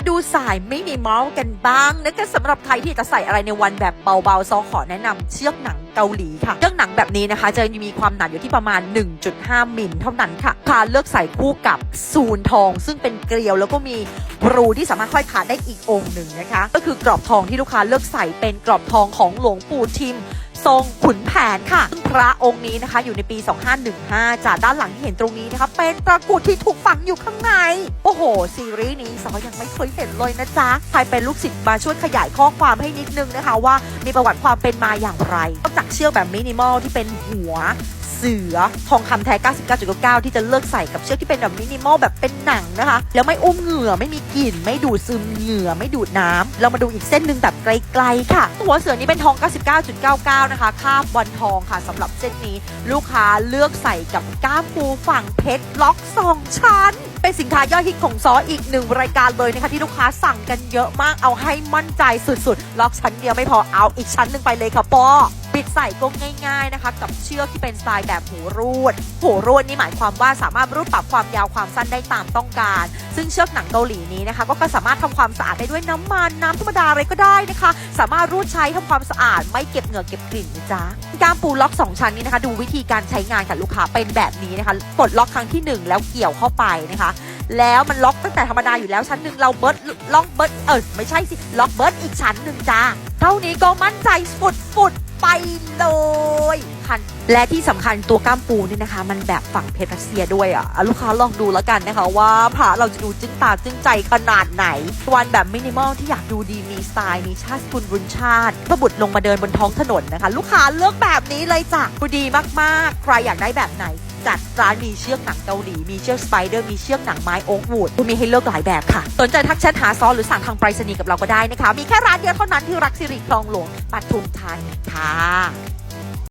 มาดูสายไมินิมอลกันบ้างนะคะสำหรับใครที่จะใส่อะไรในวันแบบเบาๆซอขอแนะนำเชือกหนังเกาหลีค่ะเชือกหนังแบบนี้นะคะ จะมีความหนาอยู่ที่ประมาณ 1.5 มิลเท่านั้นค่ะพาเลือกใส่คู่กับซูนทอง ซึ่งเป็นเกลียวแล้วก็มีรูที่สามารถห้อยขาได้อีกองค์หนึ่งนะคะ ก็คือกรอบทองที่ลูกค้าเลือกใส่เป็นกรอบทองของหลวงปู่ทิม ทรงขุนแผนค่ะซึ่งพระองค์นี้นะคะอยู่ในปี 2515 จากด้านหลังที่เห็นตรงนี้นะคะเป็นตะกุดที่ถูกฝังอยู่ข้างใน โอ้โห ซีรีส์นี้สาวยังไม่เคยเห็นเลยนะจ๊ะ ใครเป็นลูกศิษย์มาช่วยขยายข้อความให้นิดนึงนะคะว่ามีประวัติความเป็นมาอย่างไรนอกจากเชือกแบบมินิมอลที่เป็นหัว เสือ ทองคำแท้ 99.99 ที่จะเลือกใส่กับเชือกที่เป็นแบบมินิมอลแบบเป็นหนังนะคะ แล้วไม่อุ้มเหงื่อไม่มีกลิ่น ไม่ดูดซึมเหงื่อไม่ดูดน้ำเรามาดูอีกเส้นหนึ่งแบบไกลๆค่ะ หัวเสือนี้เป็นทอง 99.99 นะคะคาบวันทองค่ะสำหรับเส้นนี้ลูกค้าเลือกใส่กับก้ามปูฝั่งเพชรล็อกสองชั้นเป็นสินค้ายอดฮิตของซออีกหนึ่งรายการเลยนะคะที่ลูกค้าสั่งกันเยอะมากเอาให้มั่นใจสุดๆ ล็อกชั้นเดียวไม่พอเอาอีกชั้นหนึ่งไปเลยค่ะปอิดใส่ก็ง่าย ๆนะคะ กับเชือกที่เป็นสไตล์แบบหูรูด หูรูดนี่หมายความว่าสามารถรูดปรับความยาวความสั้นได้ตามต้องการ ซึ่งเชือกหนังเกาหลีนี้นะคะ ก็สามารถทำความสะอาดได้ด้วยน้ำมันน้ำธรรมดาอะไรก็ได้นะคะ สามารถรูดใช้ทำความสะอาดไม่เก็บเหงื่อเก็บกลิ่นนะจ๊ะการปูล็อก 2 ชั้นนี้นะคะ ดูวิธีการใช้งานค่ะลูกค้าเป็นแบบนี้นะคะปลดล็อกครั้งที่หนึ่งแล้วเกี่ยวเข้าไปนะคะแล้วมันล็อกตั้งแต่ธรรมดาอยู่แล้วชั้นหนึ่งเราเบิร์ดล็อกเบิร์ดเออไม่ใช่สิล็อกเบิร์ดอีกชั้นหนึ่งจ้าเท่านี้ก็มั่นใจฟุดฟุด ไปเลยคันและที่สำคัญตัวกล้ามปูนี่นะคะ มันแบบฝั่งเพชรรัสเซียด้วยอะอะลูกค้าลองดูแล้วกันนะคะ ว่าพระเราจะดูจึ้งตาจึ้งใจขนาดไหน วันแบบมินิมอลที่อยากดูดีมีสไตล์มีชาติสกุลรุนชาติพระบุตรลงมาเดินบนท้องถนนนะคะ ลูกค้าเลือกแบบนี้เลยจ้ะดูดีมากๆ ใครอยากได้แบบไหนจัดร้านมีเชือกหนังเกาหลี มีเชือกสไปเดอร์ มีเชือกหนังไม้โอ๊กวูดมีให้เลือกหลายแบบค่ะ สนใจทักแชทหาซอหรือสั่งทางไปรษณีย์กับเราก็ได้นะคะ มีแค่ร้านเดียวเท่านั้นที่รักสิริคลองหลวงปทุมธานีค่ะ